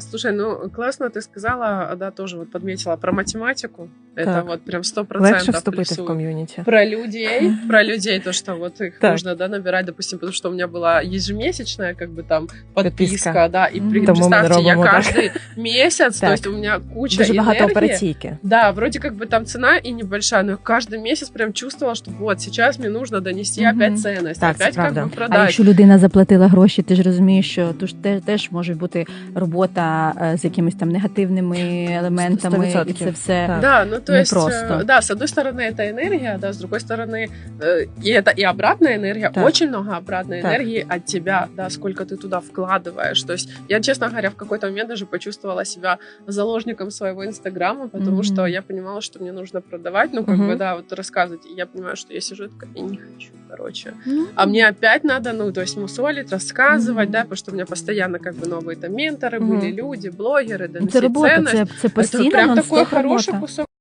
Слушай, ну классно ты сказала, да, тоже вот подметила про математику. Это Так. вот прям сто Легше процентов вступити в плюсую. ком'юніті. Про людей, про людей, то, что вот их Так. нужно, да, набирать, допустим, потому что у меня была ежемесячная, как бы там, подписка, Подписка. да, и при- Мгм. Тому ми представьте, я робимо так. каждый месяц, то Так. есть у меня куча Дуже багато энергии. операційки. Да, вроде как бы там цена и небольшая, но каждый месяц прям чувствовала, что вот сейчас мне нужно донести Мгм. опять ценность, Так, опять це как правда. бы А продать. якщо людина заплатила гроші, ти ж розумієш, що тут ж теж, теж може бути робота е, з якимись там негативними елементами, і 100%. це все Так. Да, ну то есть, просто. э, да, с одной стороны это энергия, да, с другой стороны э, и это и обратная энергия, Так. очень много обратной Так. энергии от тебя, да, сколько ты туда вкладываешь. То есть я, честно говоря, в какой-то момент даже почувствовала себя заложником своего инстаграма, потому Мгм. что я понимала, что мне нужно продавать, ну как Мгм. бы да, вот рассказывать. И я понимаю, что я сижу я не хочу, короче. Ну, А мне опять надо, ну, то есть мусолить, рассказывать, Мгм. да, потому что у меня постоянно как бы новые там менторы Мгм. были, люди, блогеры, це доносить робота, ценность. це, це прям такой хороший робота. кусок